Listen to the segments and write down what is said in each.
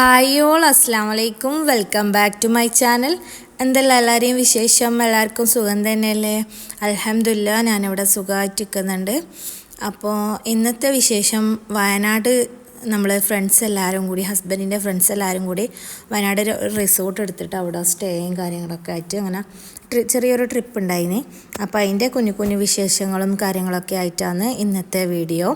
Hi all അസ്സാം വലൈക്കും welcome back to my channel. എന്തെല്ലാം എല്ലാവരെയും വിശേഷം? എല്ലാവർക്കും സുഖം തന്നെയല്ലേ? അലഹമില്ല ഞാനിവിടെ സുഖമായിട്ട് നിൽക്കുന്നുണ്ട് അപ്പോൾ ഇന്നത്തെ വിശേഷം വയനാട് നമ്മൾ ഫ്രണ്ട്സ് എല്ലാവരും കൂടി ഹസ്ബൻഡിന്റെ ഫ്രണ്ട്സ് എല്ലാവരും കൂടി വയനാട് റിസോർട്ട് എടുത്തിട്ട് അവിടെ സ്റ്റേയും കാര്യങ്ങളൊക്കെ ആയിട്ട് അങ്ങനെ ട്രി ചെറിയൊരു ട്രിപ്പ് ഉണ്ടായിന്. അപ്പോൾ അതിന്റെ കുഞ്ഞു കുഞ്ഞു വിശേഷങ്ങളും കാര്യങ്ങളൊക്കെ ആയിട്ടാണ് ഇന്നത്തെ വീഡിയോ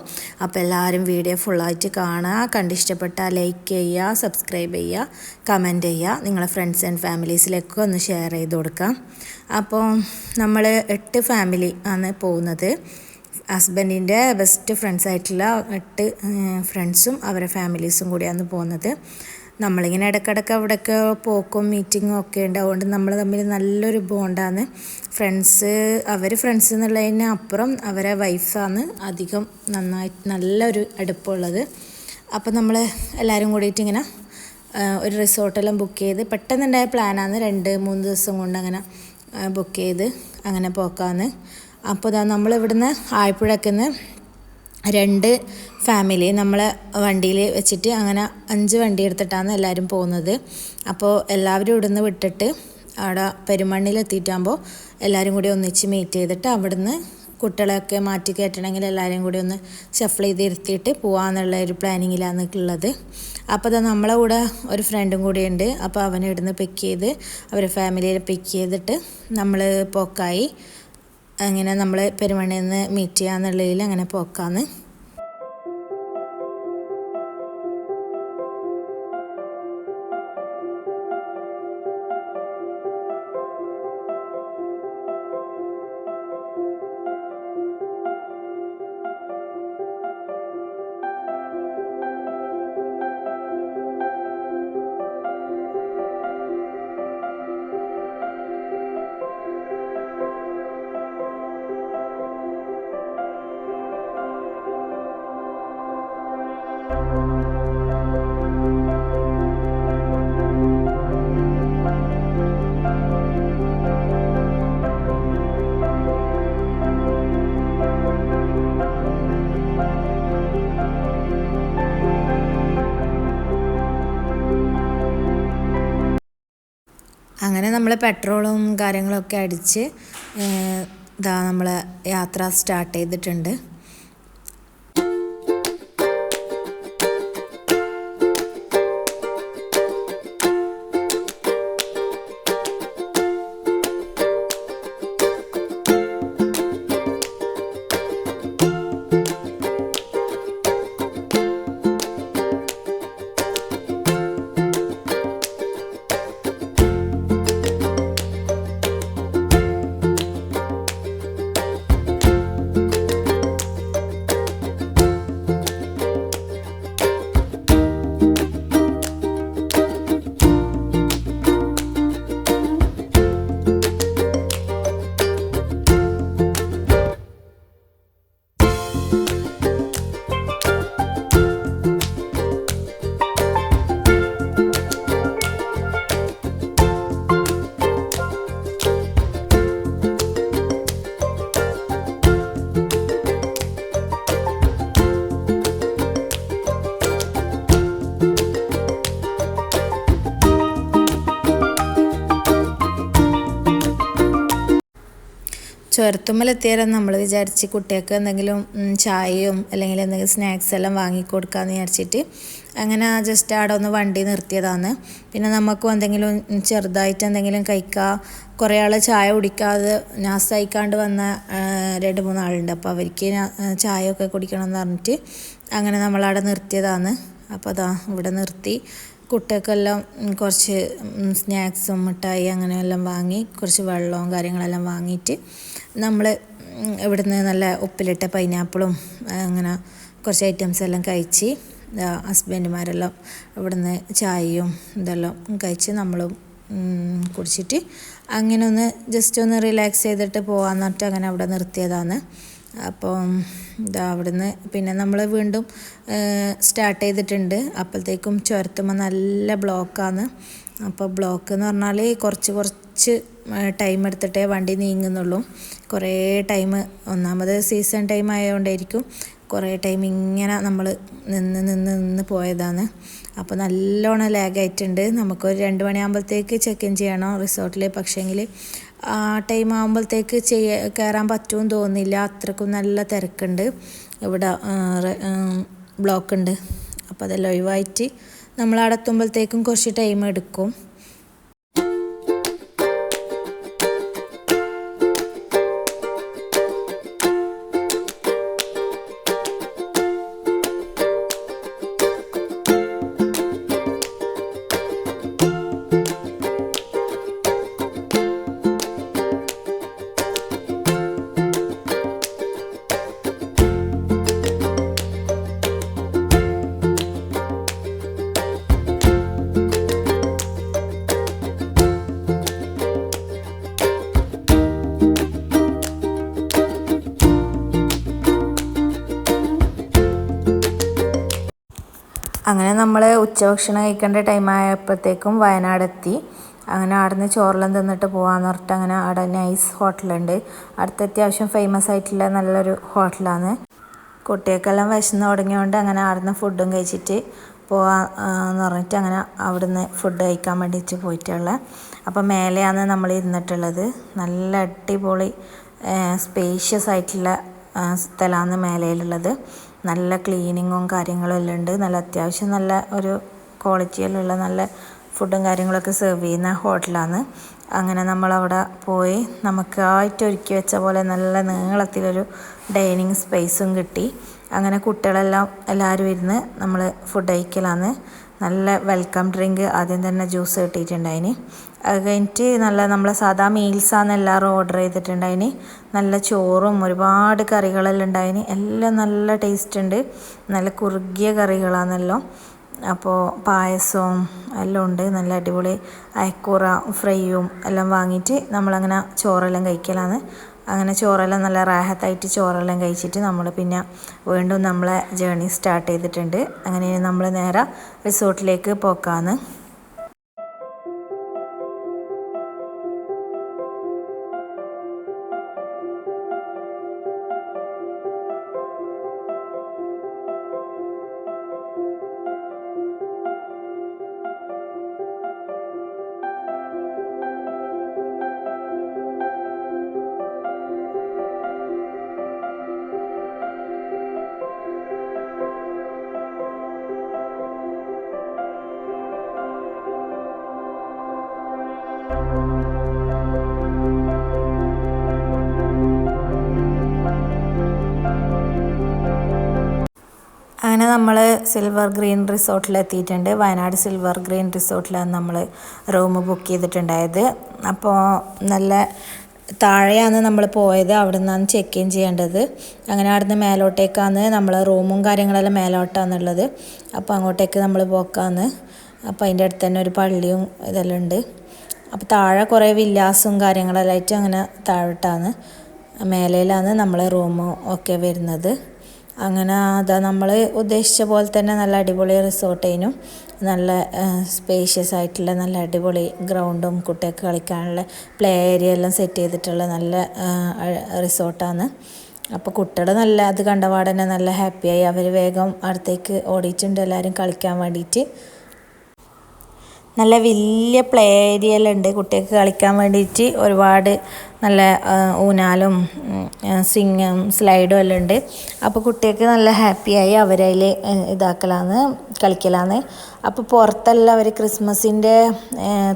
അപ്പോൾ എല്ലാവരും വീഡിയോ ഫുള്ളായിട്ട് കാണുക. കണ്ടിഷ്ടപ്പെട്ടാൽ ലൈക്ക് ചെയ്യുക സബ്സ്ക്രൈബ് ചെയ്യുക കമന്റ് ചെയ്യുക. നിങ്ങളെ ഫ്രണ്ട്സ് ആൻഡ് ഫാമിലീസിലേക്ക് ഒന്ന് ഷെയർ ചെയ്ത് കൊടുക്കാം അപ്പോൾ നമ്മൾ എട്ട് ഫാമിലി ആണ് പോകുന്നത്. ഹസ്ബൻഡിന്റെ ബെസ്റ്റ് ഫ്രണ്ട്സ് ആയിട്ടുള്ള എട്ട് ഫ്രണ്ട്സും അവരെ ഫാമിലീസും കൂടിയാണ് പോകുന്നത്. നമ്മളിങ്ങനെ ഇടയ്ക്കിടയ്ക്ക് അവിടെയൊക്കെ പോക്കും മീറ്റിങ്ങും ഒക്കെ ഉണ്ട്. അതുകൊണ്ട് നമ്മൾ തമ്മിൽ നല്ലൊരു ബോണ്ടാണ് ഫ്രണ്ട്സ് അവർ ഫ്രണ്ട്സ് എന്നുള്ളതിന് അപ്പുറം അവരെ വൈഫാണ് അധികം നന്നായി നല്ലൊരു അടുപ്പമുള്ളത് അപ്പം നമ്മൾ എല്ലാവരും കൂടിയിട്ട് ഇങ്ങനെ ഒരു റിസോർട്ടെല്ലാം ബുക്ക് ചെയ്ത് പെട്ടെന്നുണ്ടായ പ്ലാനാണ് രണ്ട് മൂന്ന് ദിവസം കൊണ്ട് അങ്ങനെ ബുക്ക് ചെയ്ത് അങ്ങനെ പോക്കാന്ന്. അപ്പോൾ ഇതാ നമ്മളിവിടുന്ന് ആയപ്പുഴക്കുന്ന് രണ്ട് ഫാമിലി നമ്മളെ വണ്ടിയിൽ വെച്ചിട്ട് അങ്ങനെ അഞ്ച് വണ്ടി എടുത്തിട്ടാണ് എല്ലാവരും പോകുന്നത്. അപ്പോൾ എല്ലാവരും ഇവിടുന്ന് വിട്ടിട്ട് അവിടെ പെരുമണ്ണിൽ എത്തിയിട്ടാകുമ്പോൾ എല്ലാവരും കൂടി ഒന്നിച്ച് മീറ്റ് ചെയ്തിട്ട് അവിടുന്ന് കുട്ടികളെയൊക്കെ മാറ്റി കയറ്റണമെങ്കിൽ എല്ലാവരും കൂടി ഒന്ന് ഷഫിൾ ചെയ്ത് ഇരുത്തിയിട്ട് പോകാമെന്നുള്ള ഒരു പ്ലാനിങ്ങിലാണ് ഉള്ളത് അപ്പോൾ അത് നമ്മളെ കൂടെ ഒരു ഫ്രണ്ടും കൂടിയുണ്ട് അപ്പോൾ അവനെ ഇവിടുന്ന് പിക്ക് ചെയ്ത് അവരെ ഫാമിലിയിൽ പിക്ക് ചെയ്തിട്ട് നമ്മൾ പോക്കായി. അങ്ങനെ നമ്മൾ പെരുമണിയിൽ നിന്ന് മീറ്റ് ചെയ്യാന്നുള്ളതിൽ അങ്ങനെ പോക്കാന്ന്. നമ്മൾ പെട്രോളും കാര്യങ്ങളൊക്കെ അടിച്ച് ഇതാ നമ്മൾ യാത്ര സ്റ്റാർട്ട് ചെയ്തിട്ടുണ്ട്. ചുരത്തുമ്മലെത്തിയാലും നമ്മൾ വിചാരിച്ച് കുട്ടികൾക്ക് എന്തെങ്കിലും ചായയും അല്ലെങ്കിൽ എന്തെങ്കിലും സ്നാക്സ് എല്ലാം വാങ്ങിക്കൊടുക്കാമെന്ന് വിചാരിച്ചിട്ട് അങ്ങനെ ജസ്റ്റ് അവിടെ ഒന്ന് വണ്ടി നിർത്തിയതാണ്. പിന്നെ നമുക്കും എന്തെങ്കിലും ചെറുതായിട്ട് എന്തെങ്കിലും കഴിക്കുക കുറേ ആൾ ചായ കുടിക്കാതെ നാസായിക്കാണ്ട് വന്ന രണ്ട് മൂന്ന് മൂന്നാളുണ്ട് അപ്പോൾ അവർക്ക് ചായയൊക്കെ കുടിക്കണം എന്ന് പറഞ്ഞിട്ട് അങ്ങനെ നമ്മളവിടെ നിർത്തിയതാണ്. അപ്പോൾ അതാ ഇവിടെ നിർത്തി. കുട്ടികൾക്കെല്ലാം കുറച്ച് സ്നാക്സും മിഠായി അങ്ങനെയെല്ലാം വാങ്ങി കുറച്ച് വെള്ളവും കാര്യങ്ങളെല്ലാം വാങ്ങിയിട്ട് നമ്മൾ ഇവിടുന്ന് നല്ല ഉപ്പിലിട്ട പൈനാപ്പിളും അങ്ങനെ കുറച്ച് ഐറ്റംസ് എല്ലാം കഴിച്ച് ഹസ്ബൻഡുമാരെല്ലാം ഇവിടുന്ന് ചായയും ഇതെല്ലാം കഴിച്ച് നമ്മളും കുടിച്ചിട്ട് അങ്ങനെ ഒന്ന് ജസ്റ്റ് ഒന്ന് റിലാക്സ് ചെയ്തിട്ട് പോകാമെന്ന് പറഞ്ഞിട്ട് അങ്ങനെ അവിടെ നിർത്തിയതാണ്. അപ്പോൾ ഇതാ അവിടുന്ന് പിന്നെ നമ്മൾ വീണ്ടും സ്റ്റാർട്ട് ചെയ്തിട്ടുണ്ട്. അപ്പോഴത്തേക്കും ചുരത്തുമ്പോൾ നല്ല ബ്ലോക്കാണ്. അപ്പോൾ ബ്ലോക്ക് എന്ന് പറഞ്ഞാൽ കുറച്ച് കുറച്ച് ടൈം എടുത്തിട്ടേ വണ്ടി നീങ്ങുന്നുള്ളൂ. കുറേ ടൈം ഒന്നാമത് സീസൺ ടൈം ആയതുകൊണ്ടായിരിക്കും കുറേ ടൈം ഇങ്ങനെ നമ്മൾ നിന്ന് നിന്ന് നിന്ന് പോയതാണ്. അപ്പോൾ നല്ലോണം ലാഗായിട്ടുണ്ട് നമുക്കൊരു രണ്ട് മണിയാകുമ്പോഴത്തേക്ക് ചെക്ക് ഇൻ ചെയ്യണം റിസോർട്ടിൽ പക്ഷേങ്കിൽ ആ ടൈം ആകുമ്പോഴത്തേക്ക് ചെയ്യ കയറാൻ പറ്റുമെന്ന് തോന്നുന്നില്ല. അത്രക്കും നല്ല തിരക്കുണ്ട്. ഇവിടെ ബ്ലോക്ക് ഉണ്ട്. അപ്പോൾ അതെല്ലാം ഒഴിവായിട്ട് നമ്മൾ എത്തുമ്പോഴത്തേക്കും കുറച്ച് ടൈം എടുക്കും. അങ്ങനെ നമ്മൾ ഉച്ചഭക്ഷണം കഴിക്കേണ്ട ടൈം ആയപ്പോഴത്തേക്കും വയനാടെത്തി. അങ്ങനെ അവിടുന്ന് ചോറെല്ലാം തിന്നിട്ട് പോകാമെന്ന് പറഞ്ഞിട്ട് അങ്ങനെ അവിടെ നൈസ് ഹോട്ടലുണ്ട് അടുത്ത അത്യാവശ്യം ഫേമസ് ആയിട്ടുള്ള നല്ലൊരു ഹോട്ടലാണ് കുട്ടികൾക്കെല്ലാം വിശന്ന് തുടങ്ങിയതുകൊണ്ട് അങ്ങനെ അവിടുന്ന് ഫുഡും കഴിച്ചിട്ട് പോവാന്ന് പറഞ്ഞിട്ട് അങ്ങനെ അവിടുന്ന് ഫുഡ് കഴിക്കാൻ വേണ്ടിയിട്ട് പോയിട്ടുള്ള. അപ്പോൾ മേലെയാണ് നമ്മൾ ഇരുന്നിട്ടുള്ളത്. നല്ല അടിപൊളി സ്പേഷ്യസ് ആയിട്ടുള്ള സ്ഥലമാണ് മേലയിലുള്ളത്. നല്ല ക്ലീനിങ്ങും കാര്യങ്ങളും എല്ലാം ഉണ്ട്. നല്ല അത്യാവശ്യം നല്ല ഒരു ക്വാളിറ്റിയിലുള്ള നല്ല ഫുഡും കാര്യങ്ങളൊക്കെ സെർവ് ചെയ്യുന്ന ഹോട്ടലാണ് അങ്ങനെ നമ്മളവിടെ പോയി നമുക്കായിട്ട് ഒരുക്കി വെച്ച പോലെ നല്ല നീളത്തിലൊരു ഡൈനിങ് സ്പേസും കിട്ടി. അങ്ങനെ കുട്ടികളെല്ലാം എല്ലാവരും ഇരുന്ന് നമ്മൾ ഫുഡ് കഴിക്കലാണ്. നല്ല വെൽക്കം ഡ്രിങ്ക് ആദ്യം തന്നെ ജ്യൂസ് കിട്ടിയിട്ടുണ്ടായിന്. അത് കഴിഞ്ഞിട്ട് നല്ല നമ്മളെ സാധാ മീൽസാണ് എല്ലാവരും ഓർഡർ ചെയ്തിട്ടുണ്ടായിന്. നല്ല ചോറും ഒരുപാട് കറികളെല്ലാം ഉണ്ടായിന്. എല്ലാം നല്ല ടേസ്റ്റ് ഉണ്ട്. നല്ല കുറുകിയ കറികളാണെല്ലോ. അപ്പോൾ പായസവും എല്ലാം ഉണ്ട്. നല്ല അടിപൊളി അയക്കൂറ ഫ്രൈയും എല്ലാം വാങ്ങിയിട്ട് നമ്മളങ്ങനെ ചോറെല്ലാം കഴിക്കലാണ്. അങ്ങനെ ചോറെല്ലാം നല്ല റാഹത്തായിട്ട് ചോറെല്ലാം കഴിച്ചിട്ട് നമ്മൾ പിന്നെ വീണ്ടും നമ്മളെ ജേണി സ്റ്റാർട്ട് ചെയ്തിട്ടുണ്ട്. അങ്ങനെ നമ്മൾ നേരെ റിസോർട്ടിലേക്ക് പോക്കാന്ന്. നമ്മൾ സിൽവർ ഗ്രീൻ റിസോർട്ടിൽ എത്തിയിട്ടുണ്ട് വയനാട് സിൽവർ ഗ്രീൻ റിസോർട്ടിലാണ് നമ്മൾ റൂം ബുക്ക് ചെയ്തിട്ടുണ്ടായത്. അപ്പോൾ നല്ല താഴെയാണ് നമ്മൾ പോയത്. അവിടെ നിന്നാണ് ചെക്ക് ഇൻ ചെയ്യേണ്ടത്. അങ്ങനെ അവിടുന്ന് മേലോട്ടേക്കാണ് നമ്മൾ റൂമും കാര്യങ്ങളെല്ലാം മേലോട്ടാണുള്ളത്. അപ്പോൾ അങ്ങോട്ടേക്ക് നമ്മൾ പോക്കാന്ന് അപ്പോൾ അതിന്റെ അടുത്ത് തന്നെ ഒരു പള്ളിയും ഇതെല്ലാം ഉണ്ട്. അപ്പോൾ താഴെ കുറേ വില്ലാസും കാര്യങ്ങളെല്ലാം ആയിട്ട് അങ്ങനെ താഴോട്ടാണ്. മേലയിലാണ് നമ്മളെ റൂമും ഒക്കെ വരുന്നത്. അങ്ങനെ അതാ നമ്മൾ ഉദ്ദേശിച്ച പോലെ തന്നെ നല്ല അടിപൊളി റിസോർട്ടേനും നല്ല സ്പേഷ്യസ് ആയിട്ടുള്ള നല്ല അടിപൊളി ഗ്രൗണ്ടും കുട്ടികൾക്ക് കളിക്കാനുള്ള പ്ലേ ഏരിയ എല്ലാം സെറ്റ് ചെയ്തിട്ടുള്ള നല്ല റിസോർട്ടാണ് അപ്പോൾ കുട്ടികൾ നല്ല അത് കണ്ടപാടന്നെ നല്ല ഹാപ്പിയായി അവർ വേഗം അടുത്തേക്ക് ഓടിയിട്ടുണ്ട്. എല്ലാവരും കളിക്കാൻ വേണ്ടിയിട്ട് നല്ല വലിയ പ്ലേ ഏരിയയിലുണ്ട് കുട്ടികൾക്ക് കളിക്കാൻ വേണ്ടിയിട്ട് ഒരുപാട് നല്ല ഊനാലും സ്വിങ്ങും സ്ലൈഡും എല്ലാം ഉണ്ട്. അപ്പോൾ കുട്ടികൾക്ക് നല്ല ഹാപ്പിയായി അവരതിൽ ഇതാക്കലാന്ന് കളിക്കലാന്ന്. അപ്പോൾ പുറത്തെല്ലാം അവർ ക്രിസ്മസിന്റെ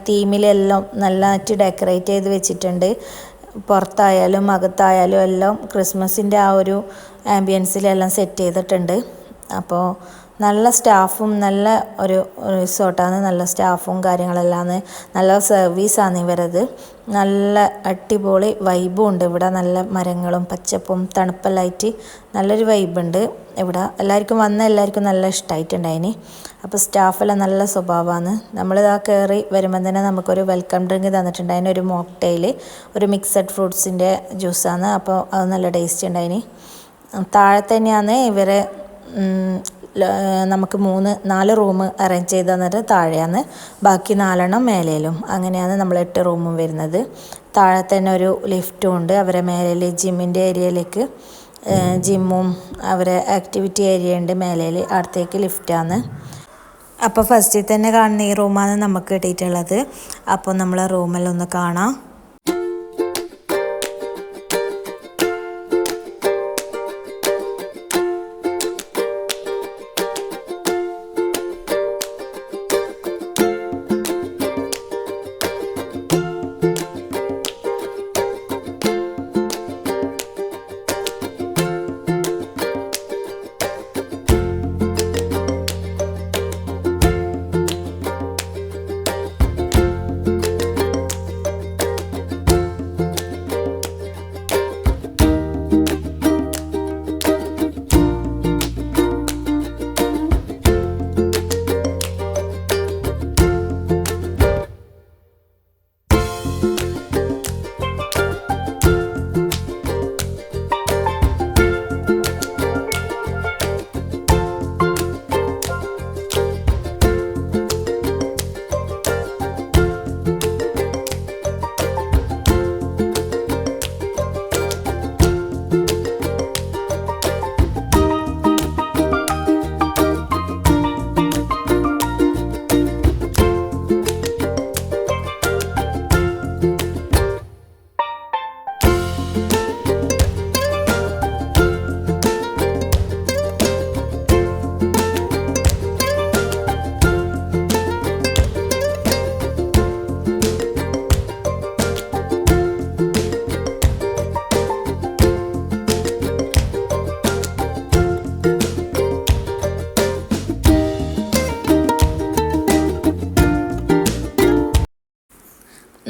തീമിലെല്ലാം നല്ലതായിട്ട് ഡെക്കറേറ്റ് ചെയ്ത് വെച്ചിട്ടുണ്ട്. പുറത്തായാലും അകത്തായാലും എല്ലാം ക്രിസ്മസിന്റെ ആ ഒരു ആംബിയൻസിലെല്ലാം സെറ്റ് ചെയ്തിട്ടുണ്ട്. അപ്പോൾ നല്ല സ്റ്റാഫും നല്ല ഒരു റിസോർട്ടാണ് നല്ല സ്റ്റാഫും കാര്യങ്ങളെല്ലാം നല്ല സർവീസാണ് ഇവരത്. നല്ല അടിപൊളി വൈബും ഉണ്ട് ഇവിടെ. നല്ല മരങ്ങളും പച്ചപ്പും തണുപ്പെല്ലായിട്ട് നല്ലൊരു വൈബുണ്ട് ഇവിടെ. എല്ലാവർക്കും വന്ന എല്ലാവർക്കും നല്ല ഇഷ്ടമായിട്ടുണ്ടായിന് അപ്പോൾ സ്റ്റാഫെല്ലാം നല്ല സ്വഭാവമാണ്. നമ്മളിതാ കയറി വരുമ്പോൾ തന്നെ നമുക്കൊരു വെൽക്കം ഡ്രിങ്ക് തന്നിട്ടുണ്ടായിന്. ഒരു മോക്ടെയിൽ ഒരു മിക്സഡ് ഫ്രൂട്ട്സിന്റെ ജ്യൂസാണ് അപ്പോൾ അത് നല്ല ടേസ്റ്റ് ഉണ്ടായിന്. താഴെ തന്നെയാണ് ഇവരെ നമുക്ക് മൂന്ന് നാല് റൂം അറേഞ്ച് ചെയ്ത് തന്നിട്ട് താഴെയാണ്. ബാക്കി നാലെണ്ണം മേലേലും. അങ്ങനെയാണ് നമ്മൾ എട്ട് റൂമും വരുന്നത്. താഴെ തന്നെ ഒരു ലിഫ്റ്റും ഉണ്ട്. അവരെ മേലെ ജിമ്മിന്റെ ഏരിയയിലേക്ക് ജിമ്മും അവരെ ആക്ടിവിറ്റി ഏരിയ ഉണ്ട് മേലേൽ അടുത്തേക്ക് ലിഫ്റ്റാണ് അപ്പോൾ ഫസ്റ്റിൽ തന്നെ കാണുന്ന ഈ റൂമാണ് നമുക്ക് കിട്ടിയിട്ടുള്ളത്. അപ്പോൾ നമ്മൾ റൂമിലൊന്ന് കാണാം.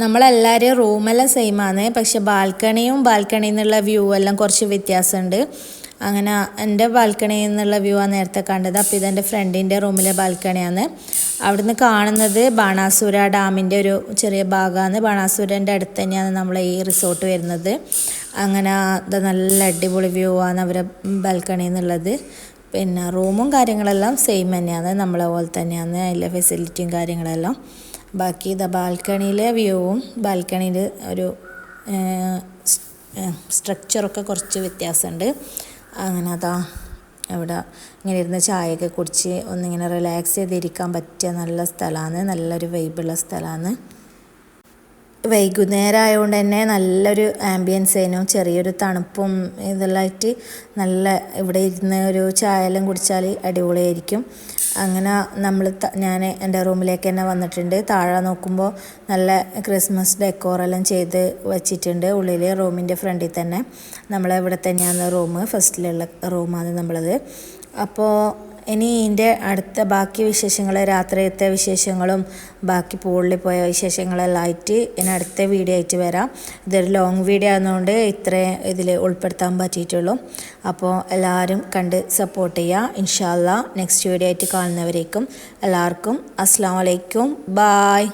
നമ്മളെല്ലാവരും റൂമെല്ലാം സെയിമാണ് പക്ഷെ ബാൽക്കണിയും ബാൽക്കണിയിൽ നിന്നുള്ള വ്യൂ എല്ലാം കുറച്ച് വ്യത്യാസമുണ്ട്. അങ്ങനെ എന്റെ ബാൽക്കണിയിൽ നിന്നുള്ള വ്യൂ ആണ് നേരത്തെ കണ്ടത് അപ്പോൾ ഇതെന്റെ ഫ്രണ്ടിന്റെ റൂമിലെ ബാൽക്കണിയാണ്. അവിടുന്ന് കാണുന്നത് ബാണാസുര ഡാമിന്റെ ഒരു ചെറിയ ഭാഗമാണ്. ബാണാസുരന്റെ അടുത്ത് തന്നെയാണ് നമ്മൾ ഈ റിസോർട്ട് വരുന്നത്. അങ്ങനെ ഇത് നല്ല അടിപൊളി വ്യൂ ആണ് അവരെ ബാൽക്കണിയിൽ നിന്നുള്ളത്. പിന്നെ റൂമും കാര്യങ്ങളെല്ലാം സെയിം തന്നെയാണ്. നമ്മളെ പോലെ തന്നെയാണ്. അതിലെ ഫെസിലിറ്റിയും കാര്യങ്ങളെല്ലാം. ബാക്കി ഇതാ ബാൽക്കണിയിലെ വ്യൂവും ബാൽക്കണിയിൽ ഒരു സ്ട്രക്ചറൊക്കെ കുറച്ച് വ്യത്യാസമുണ്ട്. അങ്ങനെ അതാ അവിടെ ഇങ്ങനെ ഇരുന്ന് ചായയൊക്കെ കുടിച്ച് ഒന്നിങ്ങനെ റിലാക്സ് ചെയ്തിരിക്കാൻ പറ്റിയ നല്ല സ്ഥലമാണ് നല്ലൊരു വൈബുള്ള സ്ഥലമാണ്. വൈകുന്നേരം ആയതുകൊണ്ട് തന്നെ നല്ലൊരു ആംബിയൻസ് ആയിരുന്നു. ചെറിയൊരു തണുപ്പും ഇതെല്ലാം ആയിട്ട് നല്ല ഇവിടെ ഇരുന്ന് ഒരു ചായ എല്ലാം കുടിച്ചാൽ അടിപൊളിയായിരിക്കും. അങ്ങനെ നമ്മൾ ഞാൻ എന്റെ റൂമിലേക്ക് തന്നെ വന്നിട്ടുണ്ട്. താഴെ നോക്കുമ്പോൾ നല്ല ക്രിസ്മസ് ഡെക്കോറെല്ലാം ചെയ്ത് വെച്ചിട്ടുണ്ട് ഉള്ളിൽ റൂമിന്റെ ഫ്രണ്ടിൽ തന്നെ. നമ്മളെ തന്നെയാണ് റൂം ഫസ്റ്റിലുള്ള റൂമാണ് നമ്മളത്. അപ്പോൾ ഇനി ഇതിന്റെ അടുത്ത ബാക്കി വിശേഷങ്ങൾ രാത്രിയത്തെ വിശേഷങ്ങളും ബാക്കി പൂളിൽ പോയ വിശേഷങ്ങളെല്ലാം ആയിട്ട് ഇനി അടുത്ത വീഡിയോ ആയിട്ട് വരാം. ഇതൊരു ലോങ് വീഡിയോ ആയതുകൊണ്ട് ഇത്രയും ഇതിൽ ഉൾപ്പെടുത്താൻ പറ്റിയിട്ടുള്ളൂ. അപ്പോൾ എല്ലാവരും കണ്ട് സപ്പോർട്ട് ചെയ്യുക ഇൻഷാല്ല നെക്സ്റ്റ് വീഡിയോ ആയിട്ട് കാണുന്നവരേക്കും എല്ലാവർക്കും അസ്സാം വലൈക്കും ബായ്